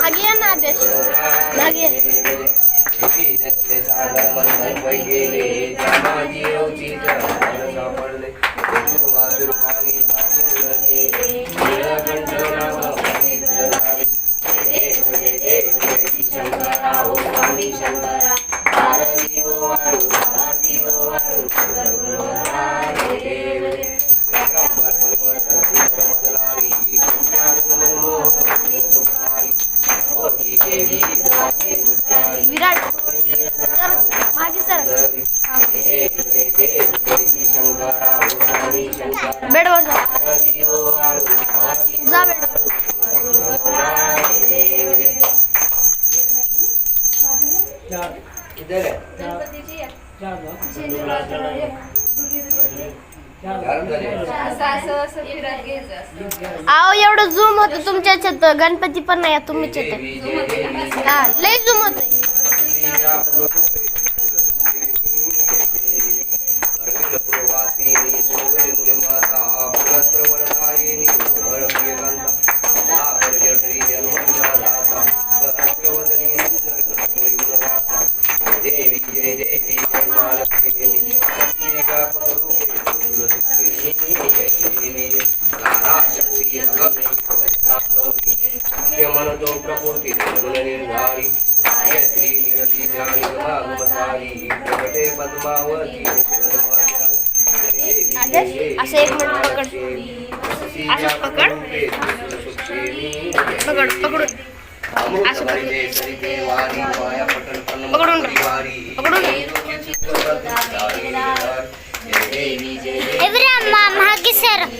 भाग्य ना आदेश. भाग्य गेले विराट सर मागे सर. बेडवर जा. जा बेडवर. आहो एवढं झूम होतं तुमच्या याच्यात गणपती पण नाही तुम्हीच येते हा लय झूम होत. કે મનજો પ્રકૃતિ ગુણ નિર્ધારી. જે સ્ત્રી નિરતિ જાણી ભાગવતારી પ્રગટે પદ્માવતી આશે એક મિનિટ પકડ. આશે પકડ. પકડ પકડ. આશે પકડ. પકડો એવરા મામા કે સર.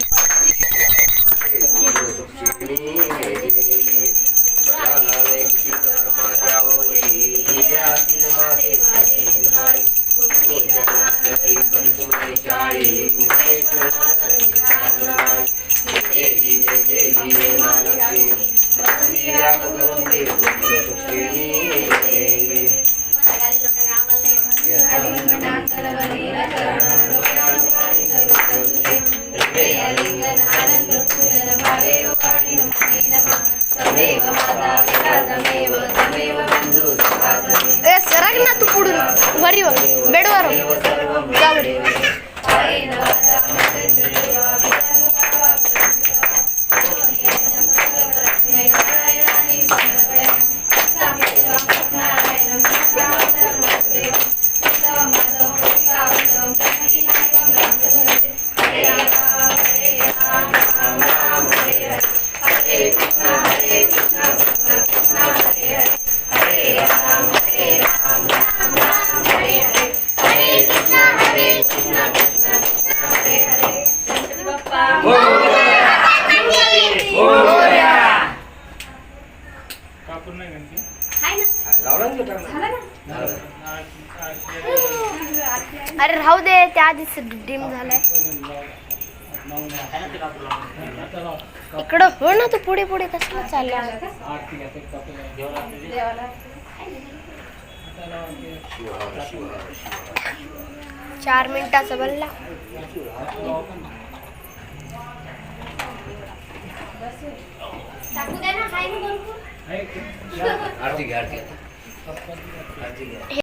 ಸರಾಗಿ ನಾ ತುಪ್ಪುಡು ಬರೀ ಬೇಡವರು अरे राहू दे त्या आधीच डिम झालाय. इकडं हो ना तू पुढे पुढे कसं चालला चार मिनिटाचा बल्ला. आरती घ्या आरती घ्या. आरती घ्या